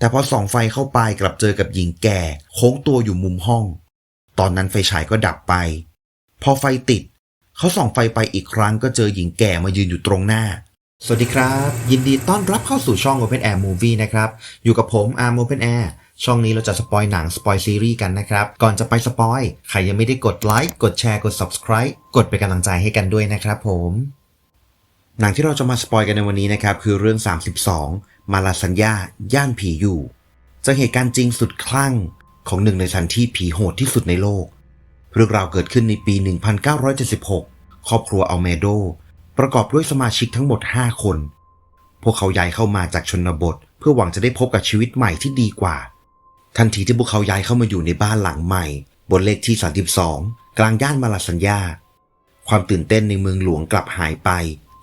แต่พอส่องไฟเข้าไปกลับเจอกับหญิงแก่โค้งตัวอยู่มุมห้อง ตอนนั้นไฟฉายก็ดับไป พอไฟติด เขาส่องไฟไปอีกครั้งก็เจอหญิงแก่มายืนอยู่ตรงหน้า สวัสดีครับ ยินดีต้อนรับเข้าสู่ช่อง Open Air Movie นะครับ อยู่กับผมอาร์ม Open Air ช่องนี้เราจะสปอยหนังสปอยซีรีส์กันนะครับ ก่อนจะไปสปอยใครยังไม่ได้กดไลค์กดแชร์กด Subscribe กดเป็นกำลังใจให้กันด้วยนะครับผมหนังที่เราจะมาสปอยกันในวันนี้นะครับคือเรื่อง 32 มาลาสัญญาย่านผีอยู่จากเหตุการณ์จริงสุดคลั่งของหนึ่งในสถานที่ผีโหดที่สุดในโลก เรื่องราวเกิดขึ้นในปี 1976 ครอบครัวอัลเมโด ประกอบด้วยสมาชิกทั้งหมด 5 คน พวกเขาย้ายเข้ามาจากชนบท เพื่อหวังจะได้พบกับชีวิตใหม่ที่ดีกว่า ทันทีที่พวกเขาย้ายเข้ามาอยู่ในบ้านหลังใหม่ บนเลขที่ 32 กลางย่านมาลาสัญญา ความตื่นเต้นในเมืองหลวงกลับหายไป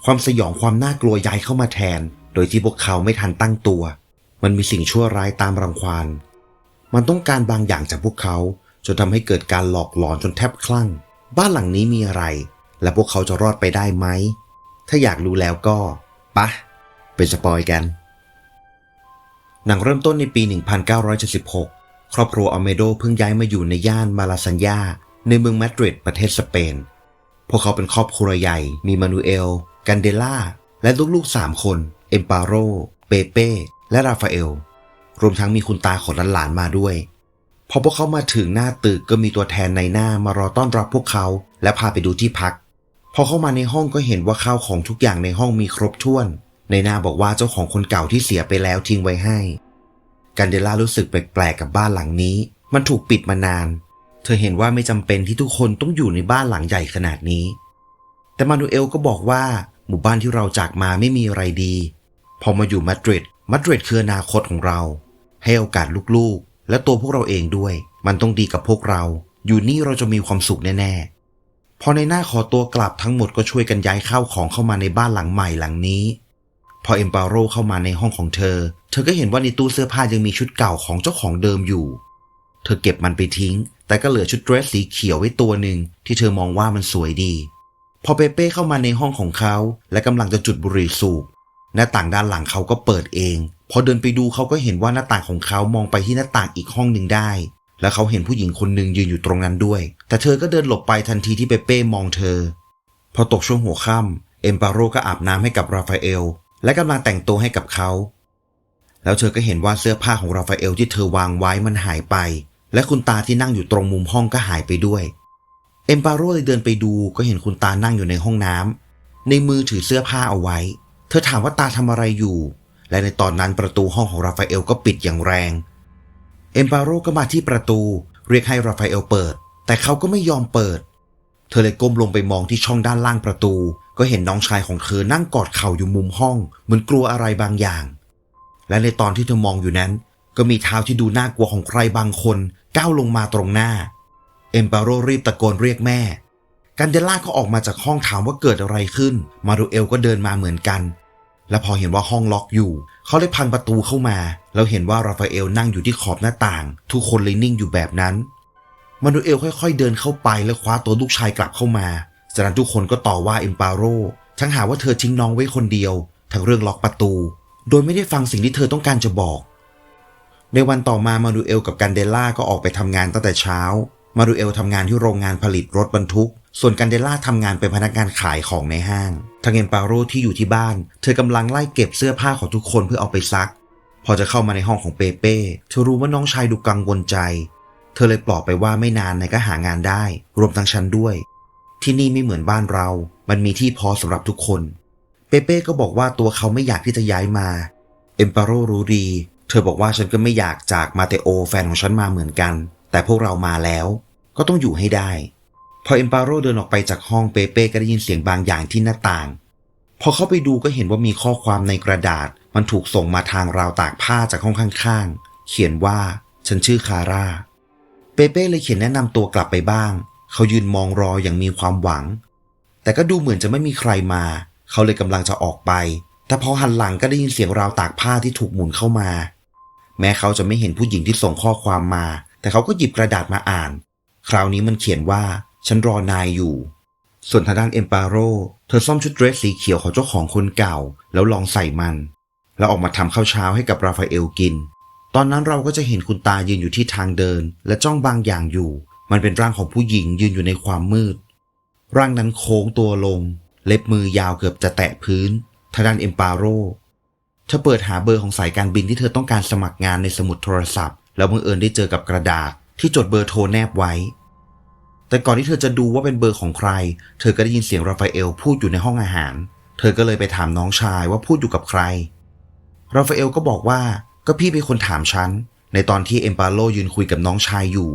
ความสยองความน่ากลัวย้ายเข้ามาแทน โดยที่พวกเขาไม่ทันตั้งตัว มันมีสิ่งชั่วร้ายตามรังควาน มันต้องการบางอย่างจากพวกเขาจนทำให้เกิดการหลอกหลอนจนแทบคลั่ง บ้านหลังนี้มีอะไร และพวกเขาจะรอดไปได้ไหม ถ้าอยากรู้แล้วก็ปะเป็นสปอยกัน หนังเริ่มต้นในปี 1976 ครอบครัวอเมโดเพิ่งย้ายมาอยู่ในย่านมาลาซัญญาในเมืองมาดริดประเทศสเปน พวกเขาเป็นครอบครัวใหญ่ มีมานูเอล กันเดล่า และลูกๆ3คน เอมปาโรเปเป้ และราฟาเอล รวมทั้งมีคุณตาของหลานๆมาด้วย พอพวกเขามาถึงหน้าตึกก็มีตัวแทนในหน้ามารอต้อนรับพวกเขา และพาไปดูที่พัก พอเข้ามาในห้องก็เห็นว่าข้าวของทุกอย่างในห้องมีครบถ้วน ในหน้าบอกว่าเจ้าของคนเก่าที่เสียไปแล้วทิ้งไว้ให้ กันเดล่ารู้สึกแปลกๆกับบ้านหลังนี้ มันถูกปิดมานาน เธอเห็นว่าไม่จำเป็นที่ทุกคนต้องอยู่ในบ้านหลังใหญ่ขนาดนี้ แต่มานูเอลก็บอกว่าหมู่บ้านที่เราจากมาไม่มีอะไรดี พอมาอยู่มาดริดมาดริดคืออนาคตของเรา ให้โอกาสลูกๆ และตัวพวกเราเองด้วย มันต้องดีกับพวกเรา อยู่นี่เราจะมีความสุขแน่ๆ พอในหน้าขอตัวกลับทั้งหมดก็ช่วยกันย้ายข้าวของเข้ามาในบ้านหลังใหม่หลังนี้ พอเอมปาโรเข้ามาในห้องของเธอ เธอก็เห็นว่าในตู้เสื้อผ้ายังมีชุดเก่าของเจ้าของเดิมอยู่ เธอเก็บมันไปทิ้ง แต่ก็เหลือชุดเดรสสีเขียวไว้ตัวหนึ่งที่เธอมองว่ามันสวยดี พอเปเป้เข้ามาในห้องของเขา และกำลังจะจุดบุหรี่สูบ หน้าต่างด้านหลังเขาก็เปิดเอง พอเดินไปดูเขาก็เห็นว่าหน้าต่างของเขามองไปที่หน้าต่างอีกห้องหนึ่งได้ และเขาเห็นผู้หญิงคนหนึ่งยืนอยู่ตรงนั้นด้วย แต่เธอก็เดินหลบไปทันทีที่เปเป้มองเธอ พอตกช่วงหัวค่ำเอมปาโรก็อาบน้ำให้กับราฟาเอล และกำลังแต่งตัวให้กับเขา แล้วเธอก็เห็นว่าเสื้อผ้าของราฟาเอลที่เธอวางไว้มันหายไป และคุณตาที่นั่งอยู่ตรงมุมห้องก็หายไปด้วย เอมปาโรเลยเดินไปดูก็เห็นคุณตานั่งอยู่ในห้องน้ำในมือถือเสื้อผ้าเอาไว้ เธอถามว่าตาทำอะไรอยู่ และในตอนนั้นประตูห้องของราฟาเอลก็ปิดอย่างแรง เอมปาโรก็มาที่ประตู เรียกให้ราฟาเอลเปิด แต่เขาก็ไม่ยอมเปิด เธอเลยก้มลงไปมองที่ช่องด้านล่างประตู ก็เห็นน้องชายของเธอนั่งกอดเข่าอยู่มุมห้อง เหมือนกลัวอะไรบางอย่าง และในตอนที่เธอมองอยู่นั้น ก็มีเท้าที่ดูน่ากลัวของใครบางคนก้าวลงมาตรงหน้า เอมปาโรรีบตะโกนเรียกแม่ กันเดล่าก็ออกมาจากห้องถามว่าเกิดอะไรขึ้น มารูเอลก็เดินมาเหมือนกัน และพอเห็นว่าห้องล็อกอยู่ เขาเลยพังประตูเข้ามา แล้วเห็นว่าราฟาเอลนั่งอยู่ที่ขอบหน้าต่าง ทุกคนเลยนิ่งอยู่แบบนั้น มานูเอลค่อยๆเดินเข้าไปและคว้าตัวลูกชายกลับเข้ามาจากนั้นทุกคนก็ต่อว่าเอมปาโรทั้งหาว่าเธอทิ้งน้องไว้คนเดียว ทั้งเรื่องล็อกประตู โดยไม่ได้ฟังสิ่งที่เธอต้องการจะบอก ในวันต่อมามานูเอลกับกันเดล่าก็ออกไปทำงานตั้งแต่เช้า มานูเอลทำงานที่โรงงานผลิตรถบรรทุก ส่วนกันเดล่าทำงานเป็นพนักงานขายของในห้าง ทางเอมปาโรที่อยู่ที่บ้าน เธอกำลังไล่เก็บเสื้อผ้าของทุกคนเพื่อเอาไปซัก พอจะเข้ามาในห้องของเปเป้ เธอรู้ว่าน้องชายดูกังวลใจ เธอเลยปลอบไปว่าไม่นานนายก็หางานได้ รวมทั้งฉันด้วย ที่นี่ไม่เหมือนบ้านเรา มันมีที่พอสำหรับทุกคน เปเป้ก็บอกว่าตัวเขาไม่อยากที่จะย้ายมา เอมปาโรรู้ดี เธอบอกว่าฉันก็ไม่อยากจากมาเตโอแฟนของฉันมาเหมือนกัน แต่พวกเรามาแล้ว ก็ต้องอยู่ให้ได้ พอเอมปาโรเดินออกไปจากห้องเปเป้ก็ได้ยินเสียงบางอย่างที่หน้าต่าง พอเข้าไปดูก็เห็นว่ามีข้อความในกระดาษ มันถูกส่งมาทางราวตากผ้าจากห้องข้างๆ เขียนว่า ฉันชื่อคาร่า เปเป้เลยเขียนแนะนำตัวกลับไปบ้าง เขายืนมองรออย่างมีความหวัง แต่ก็ดูเหมือนจะไม่มีใครมา เขาเลยกำลังจะออกไป แต่พอหันหลังก็ได้ยินเสียงราวตากผ้าที่ถูกหมุนเข้ามา แม้เขาจะไม่เห็นผู้หญิงที่ส่งข้อความมา แต่เขาก็หยิบกระดาษมาอ่าน คราวนี้มันเขียนว่า ฉันรอนายอยู่ ส่วนทางด้านเอมปาโรเธอซ่อมชุดเดรสสีเขียวของเจ้าของคนเก่า แล้วลองใส่มัน แล้วออกมาทำข้าวเช้าให้กับราฟาเอลกิน ตอนนั้นเราก็จะเห็นคุณตายืนอยู่ที่ทางเดิน และจ้องบางอย่างอยู่ มันเป็นร่างของผู้หญิงยืนอยู่ในความมืด ร่างนั้นโค้งตัวลง เล็บมือยาวเกือบจะแตะพื้นทางด้านเอมปาโรเธอเปิดหาเบอร์ของสายการบินที่เธอต้องการสมัครงานในสมุดโทรศัพท์ แล้วบังเอิญได้เจอกับกระดาษที่จดเบอร์โทรแนบไว้ แต่ก่อนที่เธอจะดูว่าเป็นเบอร์ของใคร เธอก็ได้ยินเสียงราฟาเอลพูดอยู่ในห้องอาหาร เธอก็เลยไปถามน้องชายว่าพูดอยู่กับใคร ราฟาเอลก็บอกว่าก็พี่เป็นคนถามฉัน ในตอนที่เอมปาโลยืนคุยกับน้องชายอยู่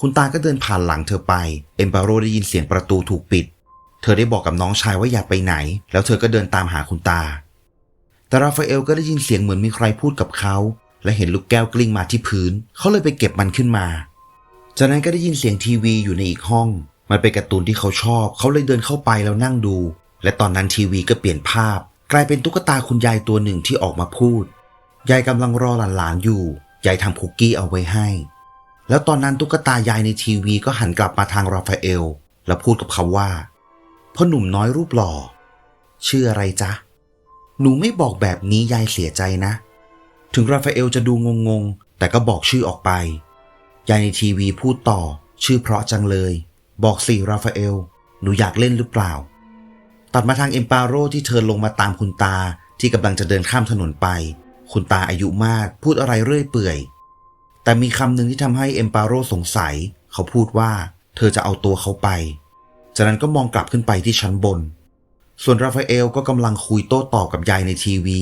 คุณตาก็เดินผ่านหลังเธอไป เอมปาโลได้ยินเสียงประตูถูกปิด เธอได้บอกกับน้องชายว่าอย่าไปไหน แล้วเธอก็เดินตามหาคุณตา แต่ราฟาเอลก็ได้ยินเสียงเหมือนมีใครพูดกับเขา และเห็นลูกแก้วกลิ้งมาที่พื้น เขาเลยไปเก็บมันขึ้นมา จากนั้นก็ได้ยินเสียงทีวีอยู่ในอีกห้อง มันเป็นการ์ตูนที่เขาชอบ เขาเลยเดินเข้าไปแล้วนั่งดู และตอนนั้นทีวีก็เปลี่ยนภาพ กลายเป็นตุ๊กตาคุณยายตัวหนึ่งที่ออกมาพูด ยายกำลังรอหลานๆอยู่ ยายทำคุกกี้เอาไว้ให้ แล้วตอนนั้นตุ๊กตายายในทีวีก็หันกลับมาทางราฟาเอล แล้วพูดกับเขาว่าพ่อหนุ่มน้อยรูปหล่อ ชื่ออะไรจ๊ะ หนูไม่บอกแบบนี้ยายเสียใจนะ ถึงราฟาเอลจะดูงงๆ แต่ก็บอกชื่อออกไป ยายในทีวีพูดต่อ ชื่อเพราะจังเลย บอกสิราฟาเอล หนูอยากเล่นหรือเปล่า ตัดมาทางเอมปาโรที่เธอลงมาตามคุณตาที่กำลังจะเดินข้ามถนนไป คุณตาอายุมากพูดอะไรเรื่อยเปื่อย แต่มีคำหนึ่งที่ทำให้เอมปาโรสงสัย เขาพูดว่า เธอจะเอาตัวเขาไป จากนั้นก็มองกลับขึ้นไปที่ชั้นบน ส่วนราฟาเอลก็กำลังคุยโต้ตอบกับยายในทีวี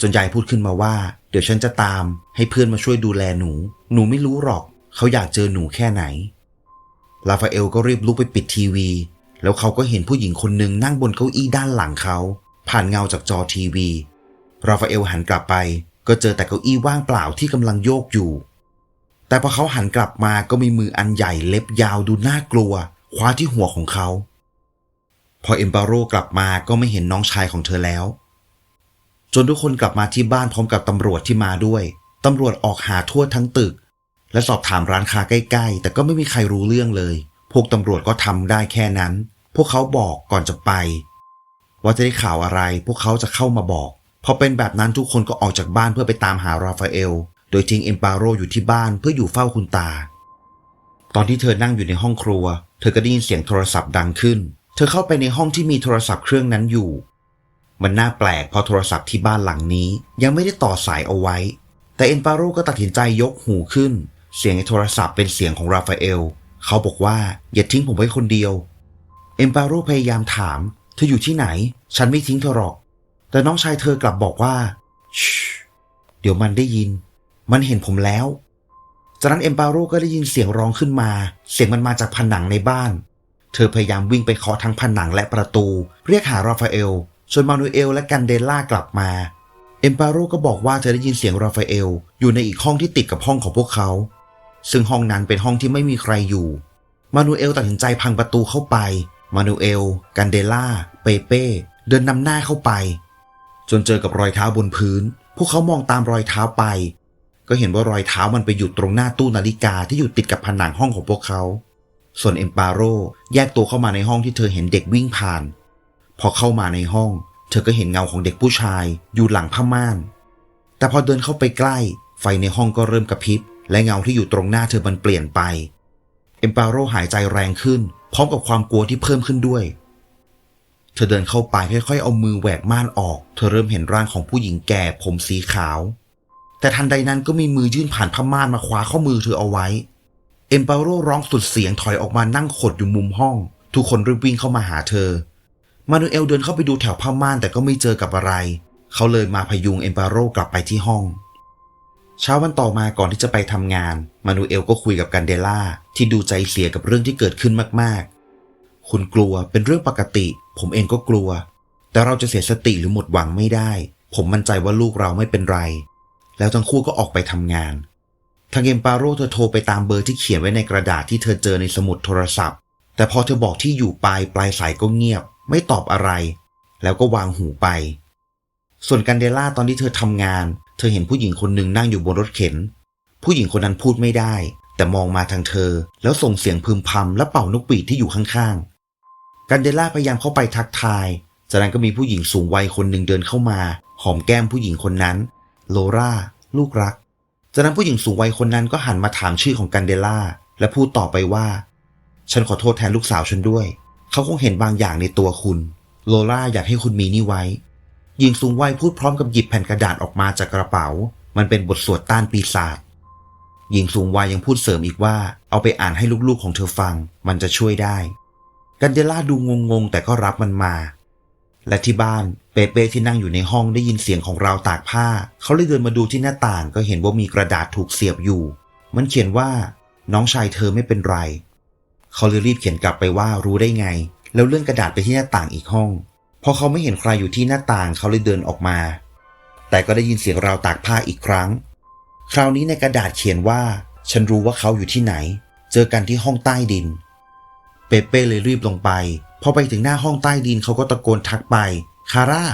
จนยายพูดขึ้นมาว่า เดี๋ยวฉันจะตาม ให้เพื่อนมาช่วยดูแลหนู หนูไม่รู้หรอก เขาอยากเจอหนูแค่ไหนราฟาเอลก็รีบลุกไปปิดทีวี แล้วเขาก็เห็นผู้หญิงคนหนึ่งนั่งบนเก้าอี้ด้านหลังเขา ผ่านเงาจากจอทีวี ราฟาเอลหันกลับไป ก็เจอแต่เก้าอี้ว่างเปล่าที่กำลังโยกอยู่ แต่พอเขาหันกลับมาก็มีมืออันใหญ่เล็บยาวดูน่ากลัว คว้าที่หัวของเขา พอเอมบาโรกลับมาก็ไม่เห็นน้องชายของเธอแล้ว จนทุกคนกลับมาที่บ้านพร้อมกับตำรวจที่มาด้วยตำรวจออกหาทั่วทั้งตึก และสอบถามร้านค้าใกล้ๆ แต่ก็ไม่มีใครรู้เรื่องเลย พวกตำรวจก็ทำได้แค่นั้น พวกเขาบอกก่อนจะไป ว่าจะได้ข่าวอะไร พวกเขาจะเข้ามาบอก พอเป็นแบบนั้นทุกคนก็ออกจากบ้านเพื่อไปตามหาราฟาเอล โดยทิ้งเอมปาโรอยู่ที่บ้านเพื่ออยู่เฝ้าคุณตา ตอนที่เธอนั่งอยู่ในห้องครัว เธอก็ได้ยินเสียงโทรศัพท์ดังขึ้น เธอเข้าไปในห้องที่มีโทรศัพท์เครื่องนั้นอยู่ มันน่าแปลกเพราะโทรศัพท์ที่บ้านหลังนี้ ยังไม่ได้ต่อสายเอาไว้ แต่เอ็นปาโรก็ตัดสินใจยกหูขึ้น เสียงในโทรศัพท์เป็นเสียงของราฟาเอล เขาบอกว่า อย่าทิ้งผมไว้คนเดียว เอมปาโรพยายามถาม เธออยู่ที่ไหน ฉันไม่ทิ้งเธอหรอก แต่น้องชายเธอกลับบอกว่าชเดี๋ยวมันได้ยิน มันเห็นผมแล้ว จากนั้นเอมปาโรก็ได้ยินเสียงร้องขึ้นมา เสียงมันมาจากผนังในบ้าน เธอพยายามวิ่งไปเคาะทั้งผนังและประตู เรียกหาราฟาเอลจนมานูเอลและกันเดล่ากลับมาเอมปาโรก็บอกว่าเธอได้ยินเสียงราฟาเอลอยู่ในอีกห้องที่ติดกับห้องของพวกเขา ซึ่งห้องนั้นเป็นห้องที่ไม่มีใครอยู่ มานูเอลตัดสินใจพังประตูเข้าไป มานูเอล กันเดล่า เปเป้ เดินนำหน้าเข้าไป จนเจอกับรอยเท้าบนพื้น พวกเขามองตามรอยเท้าไป ก็เห็นว่ารอยเท้ามันไปหยุดตรงหน้าตู้นาฬิกาที่อยู่ติดกับผนังห้องของพวกเขา ส่วนเอมปาโรแยกตัวเข้ามาในห้องที่เธอเห็นเด็กวิ่งผ่าน พอเข้ามาในห้อง เธอก็เห็นเงาของเด็กผู้ชายอยู่หลังผ้าม่าน แต่พอเดินเข้าไปใกล้ ไฟในห้องก็เริ่มกระพริบ และเงาที่อยู่ตรงหน้าเธอมันเปลี่ยนไป เอมปาโรหายใจแรงขึ้น พร้อมกับความกลัวที่เพิ่มขึ้นด้วย เธอเดินเข้าไปค่อยๆ เอามือแหวกม่านออก เธอเริ่มเห็นร่างของผู้หญิงแก่ผมสีขาว แต่ทันใดนั้นก็มีมือยื่นผ่านผ้าม่านมาคว้าข้อมือเธอเอาไว้ เอมปาโรร้องสุดเสียงถอยออกมานั่งขดอยู่มุมห้อง ทุกคนรีบวิ่งเข้ามาหาเธอ มานูเอลเดินเข้าไปดูแถวผ้าม่านแต่ก็ไม่เจอกับอะไร เขาเลยมาพยุงเอมปาโรกลับไปที่ห้อง เช้าวันต่อมาก่อนที่จะไปทำงาน มานูเอลก็คุยกับกันเดล่าที่ดูใจเสียกับเรื่องที่เกิดขึ้นมากๆ คุณกลัวเป็นเรื่องปกติ ผมเองก็กลัว แต่เราจะเสียสติหรือหมดหวังไม่ได้ ผมมั่นใจว่าลูกเราไม่เป็นไร แล้วทั้งคู่ก็ออกไปทำงาน ทางเอมปาโรเธอโทรไปตามเบอร์ที่เขียนไว้ในกระดาษที่เธอเจอในสมุดโทรศัพท์ แต่พอเธอบอกที่อยู่ปลายปลายสายก็เงียบ ไม่ตอบอะไร แล้วก็วางหูไป ส่วนกันเดล่าตอนที่เธอทำงาน เธอเห็นผู้หญิงคนหนึ่งนั่งอยู่บนรถเข็น ผู้หญิงคนนั้นพูดไม่ได้ แต่มองมาทางเธอ แล้วส่งเสียงพึมพำและเป่านกปีดที่อยู่ข้างๆ กันเดล่าพยายามเข้าไปทักทาย จากนั้นก็มีผู้หญิงสูงวัยคนหนึ่งเดินเข้ามา หอมแก้มผู้หญิงคนนั้น โลราลูกรัก จากนั้นผู้หญิงสูงวัยคนนั้นก็หันมาถามชื่อของกันเดล่า และพูดต่อไปว่า ฉันขอโทษแทนลูกสาวฉันด้วย เขาคงเห็นบางอย่างในตัวคุณ โลล่าอยากให้คุณมีนี่ไว้ หญิงสูงวัยพูดพร้อมกับหยิบแผ่นกระดาษออกมาจากกระเป๋า มันเป็นบทสวดต้านปีศาจหญิงสูงวัยยังพูดเสริมอีกว่า เอาไปอ่านให้ลูกๆของเธอฟัง มันจะช่วยได้ กันเดล่าดูงงๆ แต่ก็รับมันมา และที่บ้านเปเป้ที่นั่งอยู่ในห้องได้ยินเสียงของราวตากผ้า เขาเลยเดินมาดูที่หน้าต่างก็เห็นว่ามีกระดาษถูกเสียบอยู่ มันเขียนว่า น้องชายเธอไม่เป็นไร เขาเลยรีบเขียนกลับไปว่ารู้ได้ไง แล้วเลื่อนกระดาษไปที่หน้าต่างอีกห้อง พอเขาไม่เห็นใครอยู่ที่หน้าต่างเขาเลยเดินออกมา แต่ก็ได้ยินเสียงราวตากผ้าอีกครั้ง คราวนี้ในกระดาษเขียนว่า ฉันรู้ว่าเขาอยู่ที่ไหน เจอกันที่ห้องใต้ดิน เปเป้เลยรีบลงไป พอไปถึงหน้าห้องใต้ดินเขาก็ตะโกนทักไป คาร่า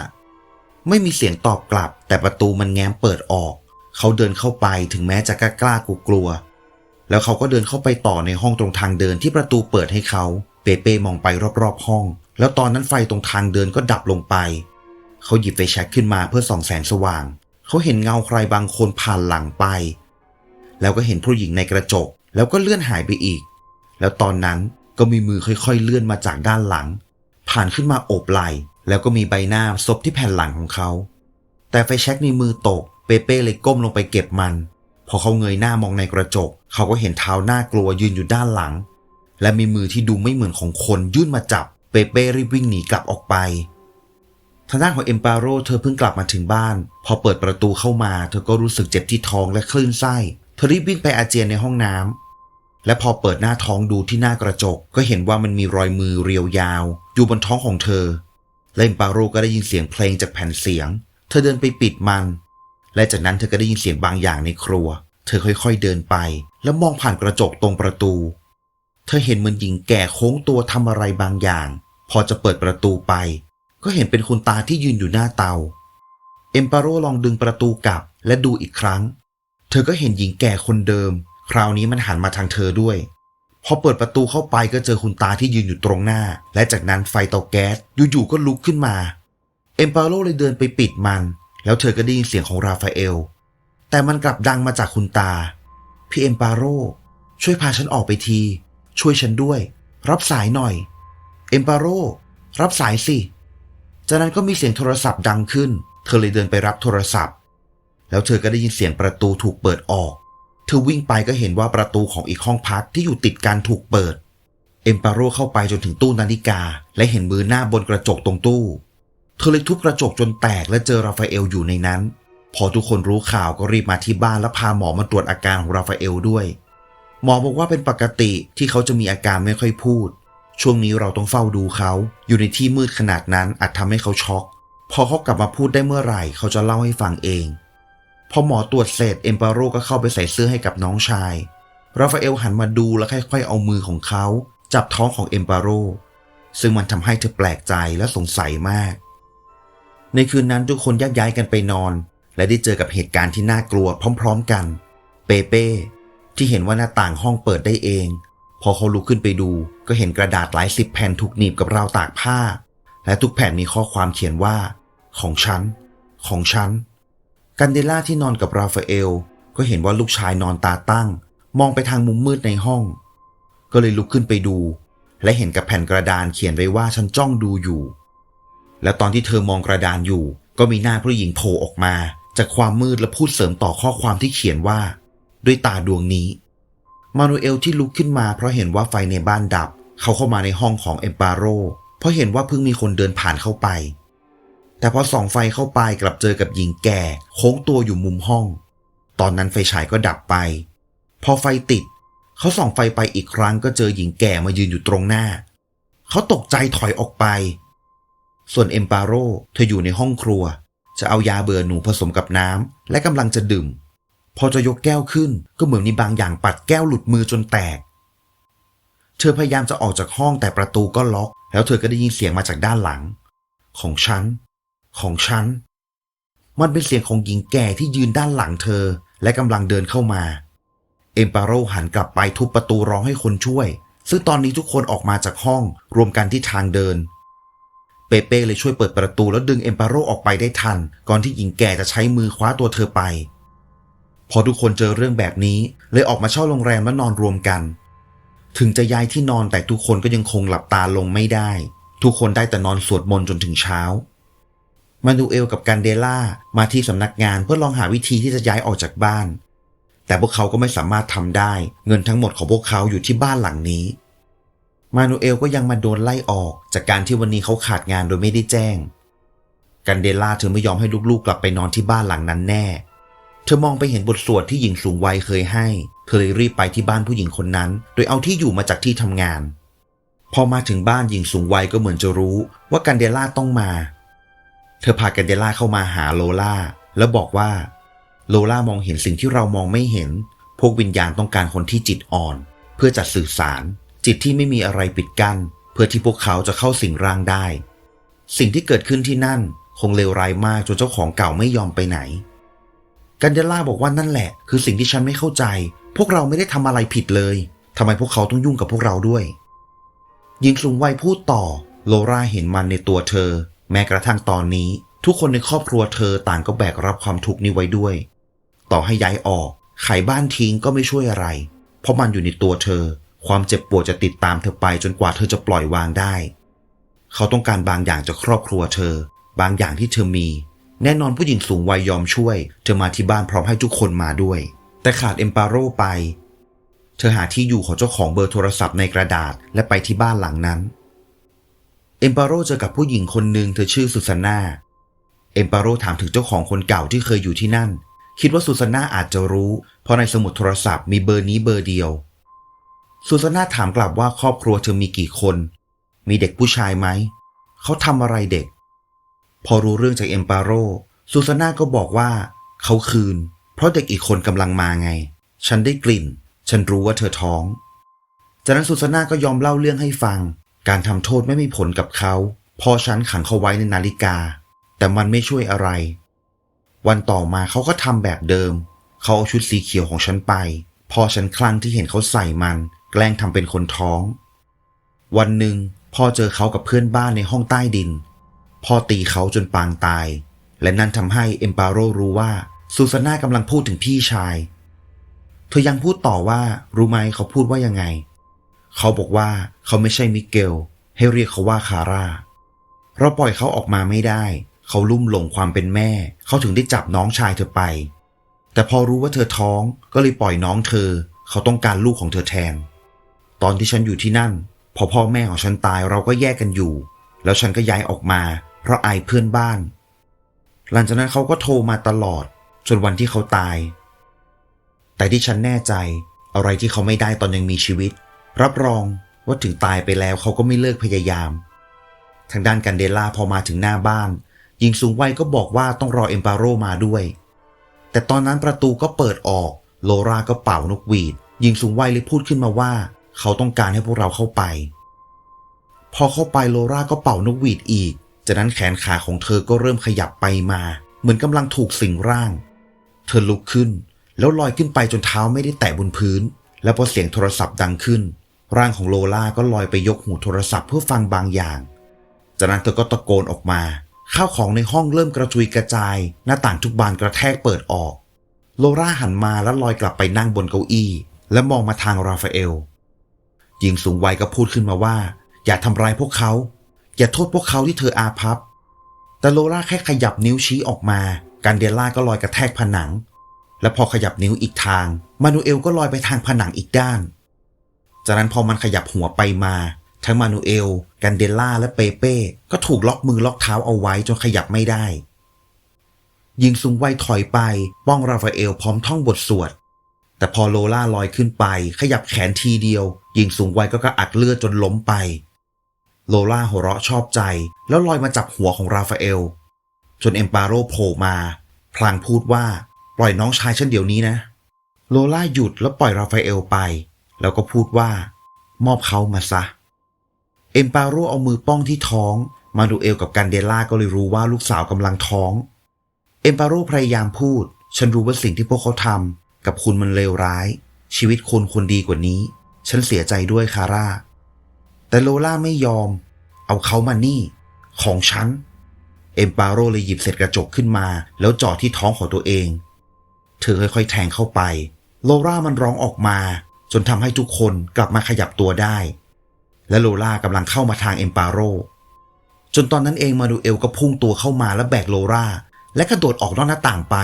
ไม่มีเสียงตอบกลับ แต่ประตูมันแง้มเปิดออก เขาเดินเข้าไปถึงแม้จะกล้ากล้ากลัวกลัวๆแล้วเขาก็เดินเข้าไปต่อในห้องตรงทางเดินที่ประตูเปิดให้เขา เปเป้มองไปรอบๆห้อง แล้วตอนนั้นไฟตรงทางเดินก็ดับลงไป เขาหยิบไฟแช็กขึ้นมาเพื่อส่องแสงสว่าง เขาเห็นเงาใครบางคนผ่านหลังไป แล้วก็เห็นผู้หญิงในกระจก แล้วก็เลื่อนหายไปอีก แล้วตอนนั้นก็มีมือค่อยๆ เลื่อนมาจากด้านหลัง ผ่านขึ้นมาโอบไหล่แล้วก็มีใบหน้าซบที่แผ่นหลังของเขา แต่ไฟแช็กในมือตก เปเป้เลยก้มลงไปเก็บมัน พอเขาเงยหน้ามองในกระจก เขาก็เห็นเท้าหน้ากลัวยืนอยู่ด้านหลัง และมีมือที่ดูไม่เหมือนของคนยื่นมาจับ เปเป้รีบวิ่งหนีกลับออกไป ทางด้านของเอมปาโรเธอเพิ่งกลับมาถึงบ้าน พอเปิดประตูเข้ามา เธอก็รู้สึกเจ็บที่ท้องและคลื่นไส้ เธอรีบวิ่งไปอาเจียนในห้องน้ำและพอเปิดหน้าท้องดูที่หน้ากระจก ก็เห็นว่ามันมีรอยมือเรียวยาว อยู่บนท้องของเธอ และเอมปาโรก็ได้ยินเสียงเพลงจากแผ่นเสียง เธอเดินไปปิดมัน และจากนั้นเธอก็ได้ยินเสียงบางอย่างในครัว เธอค่อยๆเดินไป แล้วมองผ่านกระจกตรงประตู เธอเห็นเหมือนหญิงแก่โค้งตัวทำอะไรบางอย่าง พอจะเปิดประตูไป ก็เห็นเป็นคุณตาที่ยืนอยู่หน้าเตา เอมปาโรลองดึงประตูกลับและดูอีกครั้ง เธอก็เห็นหญิงแก่คนเดิม คราวนี้มันหันมาทางเธอด้วย พอเปิดประตูเข้าไปก็เจอคุณตาที่ยืนอยู่ตรงหน้า และจากนั้นไฟเตาแก๊สอยู่ๆก็ลุกขึ้นมา เอมปาโรเลยเดินไปปิดมัน แล้วเธอก็ได้ยินเสียงของราฟาเอล แต่มันกลับดังมาจากคุณตา พี่เอมปาโรช่วยพาฉันออกไปที ช่วยฉันด้วย รับสายหน่อย เอมปาโรรับสายสิ จากนั้นก็มีเสียงโทรศัพท์ดังขึ้น เธอเลยเดินไปรับโทรศัพท์ แล้วเธอก็ได้ยินเสียงประตูถูกเปิดออก เธอวิ่งไปก็เห็นว่าประตูของอีกห้องพักที่อยู่ติดกันถูกเปิด เอมปาโรเข้าไปจนถึงตู้นาฬิกา และเห็นมือหน้าบนกระจกตรงตู้ เธอเลยทุบกระจกจนแตกและเจอราฟาเอลอยู่ในนั้น พอทุกคนรู้ข่าวก็รีบมาที่บ้านและพาหมอมาตรวจอาการของราฟาเอลด้วย หมอบอกว่าเป็นปกติที่เขาจะมีอาการไม่ค่อยพูด ช่วงนี้เราต้องเฝ้าดูเขา อยู่ในที่มืดขนาดนั้นอาจทำให้เขาช็อก พอเขากลับมาพูดได้เมื่อไหร่เขาจะเล่าให้ฟังเอง พอหมอตรวจเสร็จเอมปาโรก็เข้าไปใส่เสื้อให้กับน้องชาย ราฟาเอลหันมาดูแล้วค่อยๆเอามือของเขา จับท้องของเอมปาโรซึ่งมันทำให้เธอแปลกใจและสงสัยมาก ในคืนนั้นทุกคนแยกย้ายกันไปนอน และได้เจอกับเหตุการณ์ที่น่ากลัวพร้อม ๆกัน เปเป้ที่เห็นว่าหน้าต่างห้องเปิดได้เอง พอเขาลุกขึ้นไปดู ก็เห็นกระดาษหลายสิบแผ่นถูกหนีบกับราวตากผ้า และทุกแผ่นมีข้อความเขียนว่า ของฉัน ของฉัน กันเดล่าที่นอนกับราฟาเอล ก็เห็นว่าลูกชายนอนตาตั้ง มองไปทางมุมมืดในห้อง ก็เลยลุกขึ้นไปดู และเห็นกับแผ่นกระดานเขียนไว้ว่าฉันจ้องดูอยู่ แล้วตอนที่เธอมองกระดานอยู่ ก็มีหน้าผู้หญิงโผล่ออกมา จากความมืดและพูดเสริมต่อข้อความที่เขียนว่า ด้วยตาดวงนี้ มานูเอลที่ลุกขึ้นมาเพราะเห็นว่าไฟในบ้านดับ เขาเข้ามาในห้องของเอมปาโรเพราะเห็นว่าเพิ่งมีคนเดินผ่านเข้าไป แต่พอส่องไฟเข้าไปกลับเจอกับหญิงแก่ โค้งตัวอยู่มุมห้อง ตอนนั้นไฟฉายก็ดับไป พอไฟติด เขาส่องไฟไปอีกครั้งก็เจอหญิงแก่มายืนอยู่ตรงหน้า เขาตกใจถอยออกไป ส่วนเอมปาโรเธออยู่ในห้องครัว จะเอายาเบื่อหนูผสมกับน้ำและกำลังจะดื่ม พอจะยกแก้วขึ้น ก็เหมือนมีบางอย่างปัดแก้วหลุดมือจนแตก เธอพยายามจะออกจากห้องแต่ประตูก็ล็อก แล้วเธอก็ได้ยินเสียงมาจากด้านหลัง ของฉัน ของฉัน มันเป็นเสียงของหญิงแก่ที่ยืนด้านหลังเธอ และกำลังเดินเข้ามา เอมปาโรหันกลับไปทุบประตูร้องให้คนช่วย ซึ่งตอนนี้ทุกคนออกมาจากห้องรวมกันที่ทางเดินเปเป้เลยช่วยเปิดประตูแล้วดึงเอมปาโรออกไปได้ทัน ก่อนที่หญิงแก่จะใช้มือคว้าตัวเธอไป พอทุกคนเจอเรื่องแบบนี้ เลยออกมาเช่าโรงแรมแล้วนอนรวมกัน ถึงจะย้ายที่นอนแต่ทุกคนก็ยังคงหลับตาลงไม่ได้ ทุกคนได้แต่นอนสวดมนต์จนถึงเช้า มานูเอลกับกันเดล่ามาที่สำนักงานเพื่อลองหาวิธีที่จะย้ายออกจากบ้าน แต่พวกเขาก็ไม่สามารถทำได้ เงินทั้งหมดของพวกเขาอยู่ที่บ้านหลังนี้ มานูเอลก็ยังมาโดนไล่ออก จากการที่วันนี้เขาขาดงานโดยไม่ได้แจ้ง กันเดล่าเธอไม่ยอมให้ลูกๆกลับไปนอนที่บ้านหลังนั้นแน่ เธอมองไปเห็นบทสวดที่หญิงสูงวัยเคยให้ เธอเลยรีบไปที่บ้านผู้หญิงคนนั้น โดยเอาที่อยู่มาจากที่ทำงาน พอมาถึงบ้านหญิงสูงวัยก็เหมือนจะรู้ว่ากันเดล่าต้องมา เธอพากันเดล่าเข้ามาหาโลล่าแล้วบอกว่า โลล่ามองเห็นสิ่งที่เรามองไม่เห็น พวกวิญญาณต้องการคนที่จิตอ่อน เพื่อจัดสื่อสาร จิตที่ไม่มีอะไรปิดกั้น เพื่อที่พวกเขาจะเข้าสิ่งร่างได้ สิ่งที่เกิดขึ้นที่นั่น คงเลวร้ายมากจนเจ้าของเก่าไม่ยอมไปไหน กันเดล่าบอกว่านั่นแหละ คือสิ่งที่ฉันไม่เข้าใจ พวกเราไม่ได้ทำอะไรผิดเลยทำไมพวกเขาต้องยุ่งกับพวกเราด้วยหญิงสูงวัยพูดต่อ โลราเห็นมันในตัวเธอ แม้กระทั่งตอนนี้ ทุกคนในครอบครัวเธอต่างก็แบกรับความทุกข์นี้ไว้ด้วย ต่อให้ย้ายออกขายบ้านทิ้งก็ไม่ช่วยอะไร เพราะมันอยู่ในตัวเธอ ความเจ็บปวดจะติดตามเธอไปจนกว่าเธอจะปล่อยวางได้ เขาต้องการบางอย่างจากครอบครัวเธอ บางอย่างที่เธอมี แน่นอนผู้หญิงสูงวัยยอมช่วย เธอมาที่บ้านพร้อมให้ทุกคนมาด้วย แต่ขาดเอมปาโรไป เธอหาที่อยู่ของเจ้าของเบอร์โทรศัพท์ในกระดาษและไปที่บ้านหลังนั้น เอมปาโรเจอกับผู้หญิงคนหนึ่งเธอชื่อสุสาน่าเอมปาโรถามถึงเจ้าของคนเก่าที่เคยอยู่ที่นั่น คิดว่าสุสาน่าอาจจะรู้ เพราะในสมุดโทรศัพท์มีเบอร์นี้เบอร์เดียวสุสาน่าถามกลับว่าครอบครัวเธอมีกี่คน มีเด็กผู้ชายไหม เขาทำอะไรเด็ก พอรู้เรื่องจากเอมปาโรสุสาน่าก็บอกว่า เขาคืน เพราะเด็กอีกคนกำลังมาไง ฉันได้กลิ่น ฉันรู้ว่าเธอท้อง จากนั้นสุสาน่าก็ยอมเล่าเรื่องให้ฟัง การทำโทษไม่มีผลกับเขา พอฉันขังเขาไว้ในนาฬิกา แต่มันไม่ช่วยอะไร วันต่อมาเขาก็ทำแบบเดิม เขาเอาชุดสีเขียวของฉันไป พอฉันคลั่งที่เห็นเขาใส่มัน แกล้งทำเป็นคนท้อง วันหนึ่งพ่อเจอเขากับเพื่อนบ้านในห้องใต้ดิน พ่อตีเขาจนปางตาย และนั่นทำให้เอมปาโรรู้ว่าซูซาน่ากำลังพูดถึงพี่ชาย เธอยังพูดต่อว่ารู้ไหมเขาพูดว่ายังไง เขาบอกว่าเขาไม่ใช่มิเกล ให้เรียกเขาว่าคาร่า เราปล่อยเขาออกมาไม่ได้ เขาลุ่มหลงความเป็นแม่ เขาถึงได้จับน้องชายเธอไป แต่พอรู้ว่าเธอท้องก็เลยปล่อยน้องเธอ เขาต้องการลูกของเธอแทน ตอนที่ฉันอยู่ที่นั่น พอพ่อแม่ของฉันตายเราก็แยกกันอยู่ แล้วฉันก็ย้ายออกมา เพราะอายเพื่อนบ้าน หลังจากนั้นเขาก็โทรมาตลอด จนวันที่เขาตาย แต่ที่ฉันแน่ใจอะไรที่เขาไม่ได้ตอนยังมีชีวิต รับรองว่าถึงตายไปแล้วเขาก็ไม่เลิกพยายาม ทางด้านกันเดล่าพอมาถึงหน้าบ้านหญิงสูงวัยก็บอกว่าต้องรอเอมปาโรมาด้วย แต่ตอนนั้นประตูก็เปิดออก โลราก็เป่านกหวีดหญิงสูงวัยเลยพูดขึ้นมาว่า เขาต้องการให้พวกเราเข้าไป พอเข้าไปโลราก็เป่านกหวีดอีก จากนั้นแขนขาของเธอก็เริ่มขยับไปมา เหมือนกำลังถูกสิงร่าง เธอลุกขึ้น แล้วลอยขึ้นไปจนเท้าไม่ได้แตะบนพื้น แล้วพอเสียงโทรศัพท์ดังขึ้น ร่างของโลล่าก็ลอยไปยกหูโทรศัพท์เพื่อฟังบางอย่าง จากนั้นเธอก็ตะโกนออกมา ข้าวของในห้องเริ่มกระจุยกระจาย หน้าต่างทุกบานกระแทกเปิดออก โลล่าหันมาแล้วลอยกลับไปนั่งบนเก้าอี้ และมองมาทางราฟาเอลหญิงสูงวัยก็พูดขึ้นมาว่า อย่าทำร้ายพวกเขา อย่าโทษพวกเขาที่เธออาภัพแต่โลล่าแค่ขยับนิ้วชี้ออกมา การเดล่าก็ลอยกระแทกผนัง และพอขยับนิ้วอีกทาง มานูเอลก็ลอยไปทางผนังอีกด้าน จากนั้นพอมันขยับหัวไปมา ทั้งมานูเอล กันเดล่า และเปเป้ก็ถูกล็อกมือล็อกเท้าเอาไว้จนขยับไม่ได้หญิงสูงไวยถอยไปป้องราฟาเอลพร้อมท่องบทสวด แต่พอโลล่าลอยขึ้นไป ขยับแขนทีเดียวหญิงสูงไวยก็กระอักเลือดจนล้มไป โลล่าหัวเราะชอบใจ แล้วลอยมาจับหัวของราฟาเอล จนเอมปาโรโผล่มา พลางพูดว่าปล่อยน้องชายฉันเดี๋ยวนี้นะ โลล่าหยุดแล้วปล่อยราฟาเอลไป แล้วก็พูดว่า มอบเขามาซะ เอมปาโรเอามือป้องที่ท้อง มาดูเอลกับกันเดล่าก็เลยรู้ว่าลูกสาวกำลังท้อง เอมปาโรพยายามพูด ฉันรู้ว่าสิ่งที่พวกเขาทำกับคุณมันเลวร้าย ชีวิตคุณควรดีกว่านี้ ฉันเสียใจด้วยคาร่า แต่โลล่าไม่ยอม เอาเขามานี่ ของฉัน เอมปาโรเลยหยิบเศษกระจกขึ้นมา แล้วจ่อที่ท้องของตัวเอง เธอค่อยๆแทงเข้าไป โลรามันร้องออกมา จนทำให้ทุกคนกลับมาขยับตัวได้ และโลล่ากำลังเข้ามาทางเอมปาโรจนตอนนั้นเองมาดูเอลก็พุ่งตัวเข้ามาและแบกโลราและกระโดดออกนอกหน้าต่างไป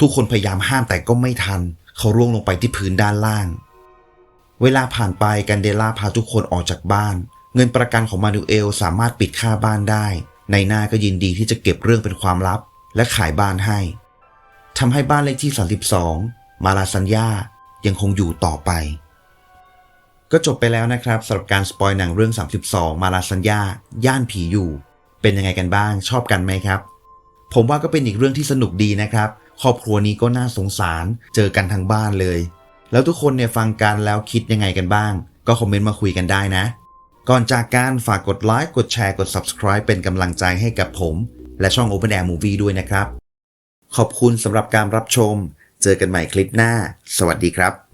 ทุกคนพยายามห้ามแต่ก็ไม่ทัน เขาร่วงลงไปที่พื้นด้านล่าง เวลาผ่านไปกันเดล่าพาทุกคนออกจากบ้าน เงินประกันของมานูเอลสามารถปิดค่าบ้านได้ ในหน้าก็ยินดีที่จะเก็บเรื่องเป็นความลับ และขายบ้านให้ทำให้บ้านเลขที่ 32 มาลาซัญญายังคงอยู่ต่อไป ก็จบไปแล้วนะครับสำหรับการสปอยหนังเรื่อง 32 มาลาซัญญาย่านผีอยู่ เป็นยังไงกันบ้างชอบกันไหมครับ ผมว่าก็เป็นอีกเรื่องที่สนุกดีนะครับ ครอบครัวนี้ก็น่าสงสารเจอกันทั้งบ้านเลย แล้วทุกคนเนี่ยฟังกันแล้วคิดยังไงกันบ้าง ก็คอมเมนต์มาคุยกันได้นะ ก่อนจากการฝากกดไลค์กดแชร์กด subscribe เป็นกำลังใจให้กับผม และช่อง Open Air Movie ด้วยนะครับ ขอบคุณสำหรับการรับชม เจอกันใหม่คลิปหน้า สวัสดีครับ